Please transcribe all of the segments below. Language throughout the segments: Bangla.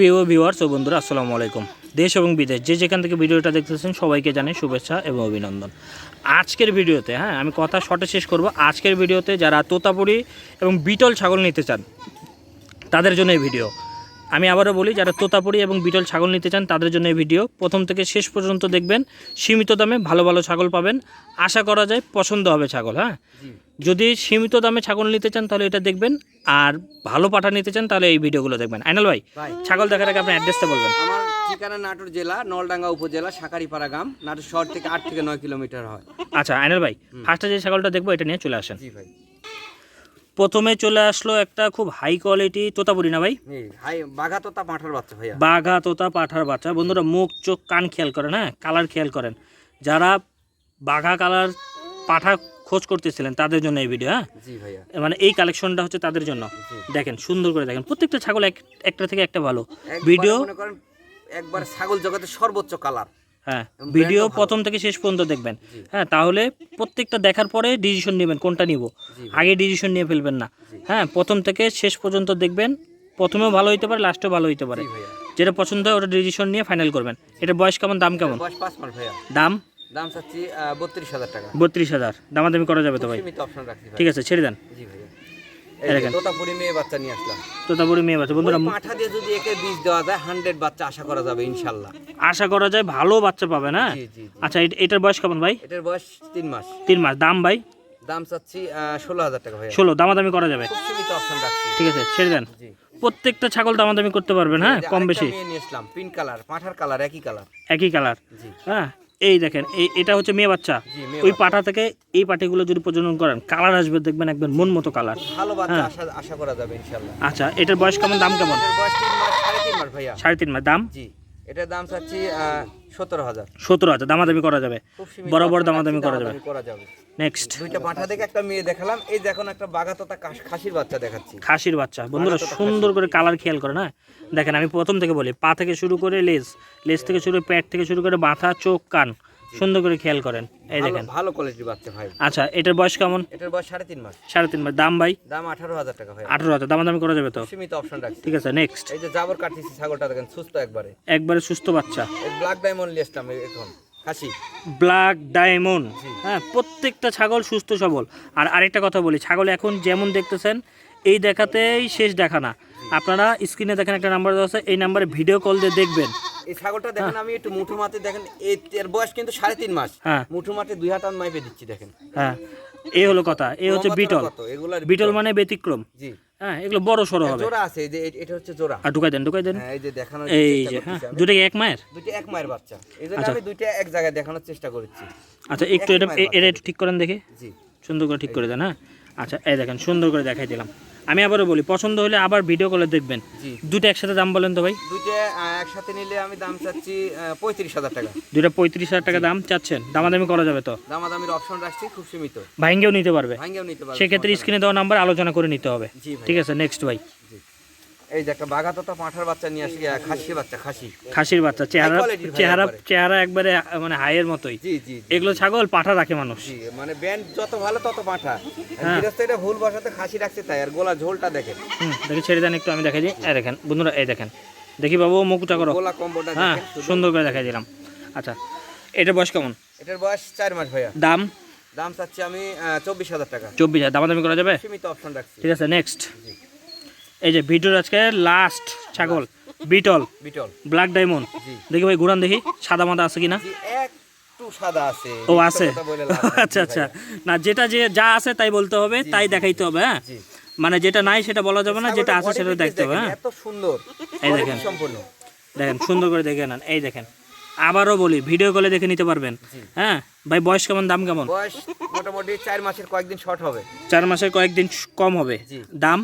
প্রিয় ভিউয়ার্স ও বন্ধুরা, আসসালামু আলাইকুম। দেশ এবং বিদেশ, যে যেখান থেকে ভিডিওটা দেখতেছেন, সবাইকে জানাই শুভেচ্ছা এবং অভিনন্দন। আজকের ভিডিওতে হ্যাঁ আমি কথা শর্টে শেষ করব। আজকের ভিডিওতে যারা তোতাপুরি এবং বিটল ছাগল নিতে চান, তাদের জন্য এই ভিডিও। আমি আবারও বলি, যারা তোতাপুরি এবং বিটল ছাগল নিতে চান, তাদের জন্য এই ভিডিও। প্রথম থেকে শেষ পর্যন্ত দেখবেন, সীমিত দামে ভালো ভালো ছাগল পাবেন। আশা করা যায় পছন্দ হবে ছাগল হ্যাঁ? যদি সীমিত দামে ছাগল নিতে চান তাহলে এটা দেখবেন। আর ভালো পাঠা নিতে চান তাহলে এই ভিডিওগুলো দেখবেন। আইনাল ভাই ভাই। ছাগল দেখার আগে আপনার অ্যাড্রেসটা বলবেন। আমার ঠিকানা নাটোর জেলা নলডাঙ্গা উপজেলা সাকারিপাড়া গ্রাম। নাটোর শহর থেকে আট থেকে নয় কিলোমিটার হয়। আচ্ছা আইনাল ভাই ফার্স্টে যে ছাগলটা দেখব এটা নিয়ে চলে আসেন। জি ভাই। প্রথমে চলে আসলো একটা খুব হাই কোয়ালিটি তোতাপুরি না ভাই? হাই বাঘা তোতা পাঁঠার বাচ্চা ভাইয়া। বাঘা তোতা পাঠার বাচ্চা। বন্ধুরা মুখ চোখ কান খেয়াল করেন হ্যাঁ? কালার খেয়াল করেন। যারা বাঘা কালার পাঠা খোঁজ করতেছিলেন তাদের জন্য এই ভিডিও হ্যাঁ? মানে এই কালেকশনটা হচ্ছে তাদের জন্য। দেখেন সুন্দর করে দেখেন। প্রত্যেকটা ছাগল এক একটা থেকে একটা ভালো। ভিডিও একবার ছাগল জগতের সর্বোচ্চ কালার হ্যাঁ ভিডিও। প্রথম থেকে শেষ পর্যন্ত দেখবেন। হ্যাঁ তাহলে প্রত্যেকটা দেখার পরে ডিসিশন নেবেন কোনটা নিব। আগে ডিসিশন নিয়ে ফেলবেন না। হ্যাঁ প্রথম থেকে শেষ পর্যন্ত দেখবেন। প্রথমেও ভালো হইতে পারে লাস্টেও ভালো হইতে পারে। যেটা পছন্দ হয় ওটা ডিসিশন নিয়ে ফাইনাল করবেন। এটা বয়স কেমন দাম কেমন? দাম? দাম চাচ্ছি বত্রিশ হাজার টাকা। বত্রিশ হাজার। দামাদামি করা যাবে তো ভাই? অপশন রাখছি ঠিক আছে ছেড়ে দেন। জি ভাইয়া। এই এই দেখেন। তোতাপুরি মেয়ে বাচ্চা নিয়ে আসলাম। তোতাপুরি মেয়ে বাচ্চা। বন্ধুরা ওই দিয়ে যদি একে বীজ দেওয়া যায় হান্ড্রেড বাচ্চা আশা করা যাবে ইনশাল্লাহ। আশা করা যায় ভালো বাচ্চা পাবে না? আচ্ছা এটার বয়স কেমন ভাই? এটার বয়স তিন মাস। তিন মাস। দাম ভাই? দাম চাচ্ছি ষোলো হাজার টাকা ভাইয়া। ষোলো দামাদামি করা যাবে। সীমিত অপশন রাখছি। ঠিক আছে ছেড়ে দেন। প্রত্যেকটা ছাগল দামাদামি করতে পারবেন হ্যাঁ? কম বেশি। নিয়ে আসলাম পিঙ্ক কালার পাঠার কালার একই কালার একই কালার জি। হ্যাঁ? এই দেখেন এই এটা হচ্ছে মেয়ে বাচ্চা। ওই। পাটা থেকে এই পাটিগুলো যদি প্রজনন করেন কালার আসবে দেখবেন একবার মন মতো কালার। ভালো বাচ্চা হ্যাঁ। আশা আশা করা যাবে ইনশাআল্লাহ। আচ্ছা এটার বয়স কেমন দাম কেমন? সাড়ে তিন মাস দাম? জি। এটার দাম চাচ্ছি সতেরো হাজার। সতেরো হাজার দামাদামি করা যাবে। বরাবর দামাদামি করা যাবে। করা যাবে। নেক্সট দুইটা পাঁঠা দেখে একটা মেয়ে দেখালাম। এই দেখুন একটা বাগাততা খাসির বাচ্চা দেখাচ্ছি। খাসির বাচ্চা। বন্ধুরা সুন্দর করে কালার খেয়াল করে না? দেখেন আমি প্রথম থেকে বলি পা থেকে শুরু করে লেজ লেজ থেকে শুরু করে প্যাট থেকে শুরু করে মাথা চোখ কান। সুন্দর করে খেয়াল করেন। এই দেখেন। ভালো কোয়ালিটির বাচ্চা ভাই। আচ্ছা এটার বয়স কেমন? এটার বয়স সাড়ে তিন মাস। সাড়ে তিন মাস। দাম ভাই? দাম আঠারো হাজার টাকা ভাই। আঠারো হাজার। দামাদামি করা যাবে তো? সীমিত অপশন রাখছি। ঠিক আছে নেক্সট এই যে জাবর কাটতেছি ছাগলটা দেখেন সুস্থ একবারে। একবারে সুস্থ বাচ্চা। এই ব্ল্যাক ডায়মন্ড আসলাম এখন খাসি। ব্ল্যাক ডায়মন্ড হ্যাঁ প্রত্যেকটা ছাগল সুস্থ সবল। আর আরেকটা কথা বলি ছাগল এখন যেমন দেখতেছেন এই দেখাতেই শেষ দেখা না। আপনারা স্ক্রিনে দেখেন একটা নাম্বার দেওয়া আছে এই নাম্বারে ভিডিও কল দিয়ে দেখবেন। এই ছাগলটা দেখেন আমি একটু মুঠো মাতে দেখেন এই- এর বয়স কিন্তু সাড়ে তিন মাস। হ্যাঁ। মুঠো মাতে দুই হাত মাইপে দিচ্ছি দেখেন। হ্যাঁ। এই হলো কথা এই হচ্ছে বিটল। বিটল মানে ব্যতিক্রম। জি। হ্যাঁ এগুলো বড় সড়ো হবে। জোড়া আছে এই যে এটা হচ্ছে জোড়া। আর ঢুকাই দেন ঢুকাই দেন। হ্যাঁ এই যে দেখানোর এই যে হ্যাঁ দুটো কি এক মায়ের? দুইটা এক মায়ের বাচ্চা। এই জন্য আচ্ছা। আমি দুইটা এক জায়গায় দেখানোর চেষ্টা করেছি। আচ্ছা একটু এটা এটা একটু ঠিক করেন দেখি। জি। সুন্দর করে ঠিক করে দেন হ্যাঁ। আচ্ছা এই দেখেন সুন্দর করে দেখাই দিলাম। আমি আবারও বলি পছন্দ হলে আবার ভিডিও কলে দেখবেন। দুটো একসাথে দাম বলেন তো ভাই। দুইটা একসাথে নিলে আমি দাম চাচ্ছি পঁয়ত্রিশ হাজার টাকা। দুইটা পঁয়ত্রিশ হাজার টাকা দাম চাচ্ছেন। দামাদামি করা যাবে তো? দামাদামির অপশন রাখছি খুব সীমিত। ভাইঙ্গেও নিতে পারবে। ভাঙ্গেও নিতে পারবে সেক্ষেত্রে স্ক্রিনে দেওয়া নাম্বার আলোচনা করে নিতে হবে। ঠিক আছে নেক্সট ভাই। এই যে একটা বাঘাততা পাঁঠার বাচ্চা নিয়ে আসি আহ, খাসি বাচ্চা খাসি। খাসির বাচ্চা চেহারা চেহারা। চেহারা একবারে মানে হাইয়ের মতোই। জি জি জি। এগুলো ছাগল পাঠা রাখে মানুষ। জি মানে ব্যান্ড যত ভালো তত পাঁঠা। হ্যাঁ। গৃহস্থ এটা ভুল বসাতে খাসি রাখছে তাই আর গোলা ঝোলটা দেখেন। হুম দেখি ছেড়ে দেন একটু আমি দেখাই দিই। এই দেখেন বন্ধুরা এই দেখেন। দেখি বাবু মুখটা করো। গোলা কম্বোটা হ্যাঁ সুন্দর। করে দেখাই দিলাম। আচ্ছা এটার বয়স কেমন? এটার বয়স চার মাস ভাইয়া। দাম? দাম চাচ্ছি আমি চব্বিশ হাজার টাকা। চব্বিশ হাজার। দামাদামি করা যাবে? সীমিত অপশন রাখছি। ঠিক আছে নেক্সট। এই যে ভিডিওর আজকে লাস্ট ছাগল বিটল বিটল। ব্ল্যাক ডায়মন্ড দেখি ভাই ঘুরান দেখি সাদা মাদা আছে কিনা? সাদা আছে। ও আছে। আচ্ছা আচ্ছা। না যেটা যে যা আছে তাই বলতে হবে তাই দেখাইতে হবে হ্যাঁ? মানে যেটা নাই সেটা বলা যাবে না যেটা আছে সেটা দেখতে হবে হ্যাঁ? এত সুন্দর এই দেখেন। সম্পূর্ণ। দেখেন সুন্দর করে দেখে নেন এই দেখেন। আবারও বলি ভিডিও কলে দেখে নিতে পারবেন হ্যাঁ? ভাই বয়স কেমন দাম কেমন? বয়স মোটামুটি চার মাসের কয়েকদিন শর্ট হবে। চার মাসের কয়েকদিন কম হবে। দাম?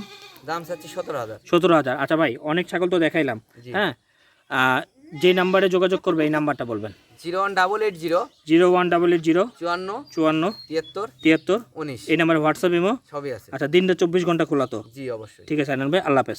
দাম চাচ্ছি সতেরো হাজার। সতেরো হাজার। আচ্ছা ভাই অনেক ছাগল তো দেখাইলাম। হ্যাঁ? যে নাম্বারে যোগাযোগ করবে এই নাম্বারটা বলবেন। Zero one double eight zero zero one double eight zero চুয়ান্ন চুয়ান্ন তিয়াত্তর তিয়াত্তর উনিশ। এই নাম্বারে হোয়াটসঅ্যাপ ইমো। সবই আছে। আচ্ছা দিনটা চব্বিশ ঘণ্টা খোলা তো? জি অবশ্যই। ঠিক আছে আনন্দ ভাই আল্লাহ হাফেজ।